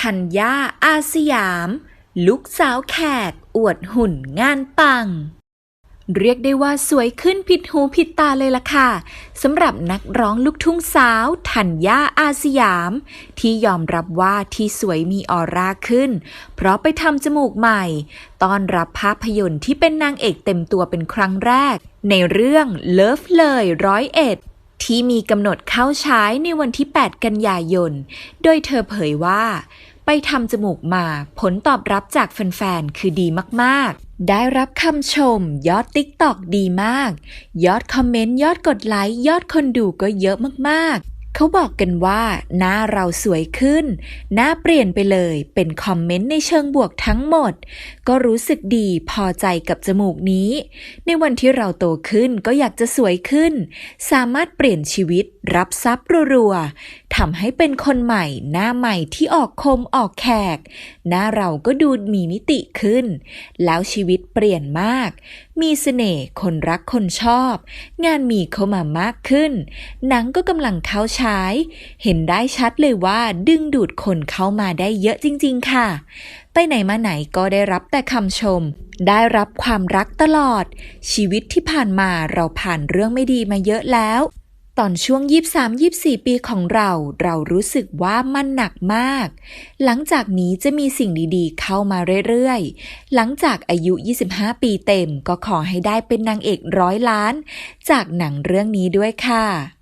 ธัญญาอาสยาม ลูกสาวแขก อวดหุ่นงานปัง เรียกได้ว่าสวยขึ้นผิดหูผิดตาเลยล่ะค่ะสำหรับนักร้องลูกทุ่งสาวธัญญาอาสยาม ที่ยอมรับว่าที่สวยมีออร่าขึ้น เพราะไปทำจมูกใหม่ตอนรับภาพยนตร์ที่เป็นนางเอกเต็มตัวเป็นครั้งแรก ในเรื่องเลิฟเลยร้อยเอ็ด ที่มีกำหนดเข้าใช้ในวันที่ 8 กันยายน โดยเธอเผยว่า ไปทำจมูกมาผลตอบรับจากแฟนๆ คือดีมากๆ ได้รับคำชม ยอดติ๊กตอกดีมาก ยอดคอมเมนต์ ยอดกดไลค์ ยอดคนดูก็เยอะมากๆ เขาบอกกันว่า หน้าเราสวยขึ้น หน้าเปลี่ยนไปเลย เป็นคอมเมนต์ในเชิงบวกทั้งหมด ก็รู้สึกดีพอใจกับจมูกนี้ ในวันที่เราโตขึ้นก็อยากจะสวยขึ้น สามารถเปลี่ยนชีวิต รับทรัพย์รัวๆทำให้เป็นคนใหม่หน้าใหม่ที่ออกคมออกแขก หน้าเราก็ดูมีมิติขึ้น แล้วชีวิตเปลี่ยนมาก มีเสน่ห์คนรักคนชอบ งานมีเข้ามามากขึ้น หนังก็กำลังเข้าฉาย เห็นได้ชัดเลยว่าดึงดูดคนเข้ามาได้เยอะจริง ๆ ค่ะ ไปไหนมาไหนก็ได้รับแต่คำชมได้รับความรักตลอด ชีวิตที่ผ่านมาเราผ่านเรื่องไม่ดีมาเยอะแล้ว ตอนช่วง 23-24 ปีของเรา เรารู้สึกว่ามันหนักมาก หลังจากนี้จะมีสิ่งดีๆ เข้ามาเรื่อยๆ หลังจากอายุ 25 ปีเต็มก็ขอให้ได้เป็นนางเอกร้อยล้าน จากหนังเรื่องนี้ด้วยค่ะ